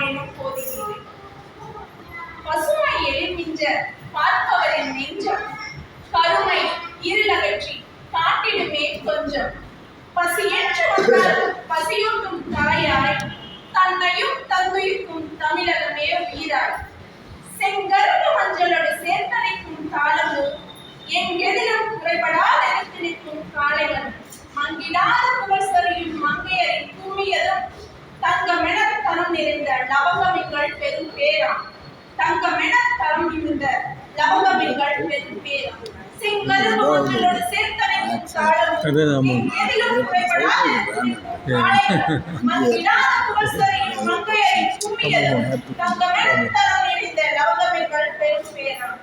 நாடெனும் போதினிலே பசுமை எழில்மிஞ்ச பார்ப்பவரின் நெஞ்சம் கருமை இருளகற்றி காட்டிடுமே கொஞ்சம். பசியேற்று வந்தால் பசியூட்டும் தாயாய் தன்னையும் தந்துயிர்க்கும் தமிழகமே உயிராய். செங்கருப்பு மஞ்சளோடு சேர்த்தனைக்கும் தாளமும் எங்கெதிலும் குறைபட நினைத்து நிற்கும் காளைகள் மங்கிடாத புகழ் சொரியும் மங்கையரின் கும்மியதும் தங்கமென தரம் நிறைந்த லவங்கமிகள் பெரும் பேராம் தங்கமென தரம் மிகுந்த லவங்கமிகள் பெரும் பேராம் செங்கருப்பு மஞ்சளோடு சேர்த்தனைக்கும் அது தாளமும் ஆமாம். எங்கெதிலும் குறைபடாத நினைத்து நிற்கும் காளைகள் மங்கிடாத புகழ் சொரியும் மங்கையரின் கும்மியதும் தங்கமென தரம் நிறைந்த லவங்கமிகள் பெரும் பேராம்.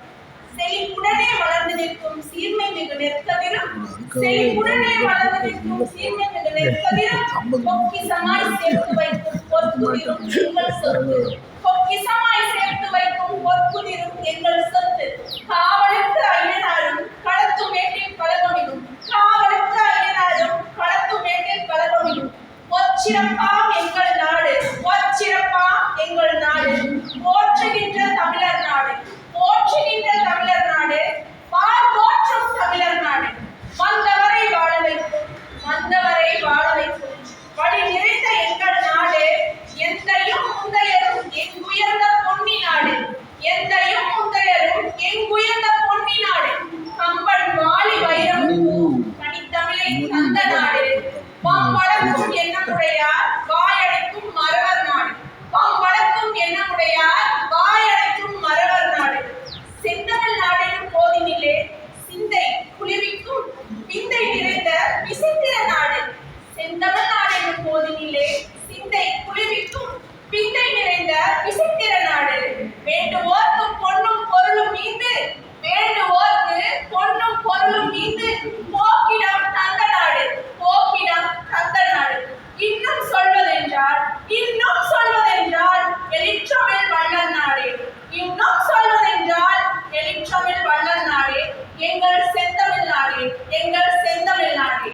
செழிப்புடனே வளர்ந்து நிற்கும் சீர்மை மிகு நெற்கதிரும். செழிப்புடனே வளர்ந்து நிற்கும் சீர்மை மிகு நெற்கதிரும். பொக்கிசமாய் சேர்த்து வைக்கும் பொக்கிசமாய் சேர்த்து வைக்கும் பொற்குதிரும் எங்கள் சொத்து காவலுக்கு ஐயனாரும் களத்து மேட்டில் கலகமிடும் காவலுக்கு ஐயனாரும் களத்து மேட்டில் கலகமிடும் ஒச்சிறப்பாம் எங்கள் நாடு ஒச்சிறப்பாம் எங்கள் நாடு கனித்தமிழை தந்த நாடு பாம்பளக்கும் எண்ணமுடையார் எங்கள் செந்தமிழ்நாடு எங்கள் செந்தமிழ்நாடு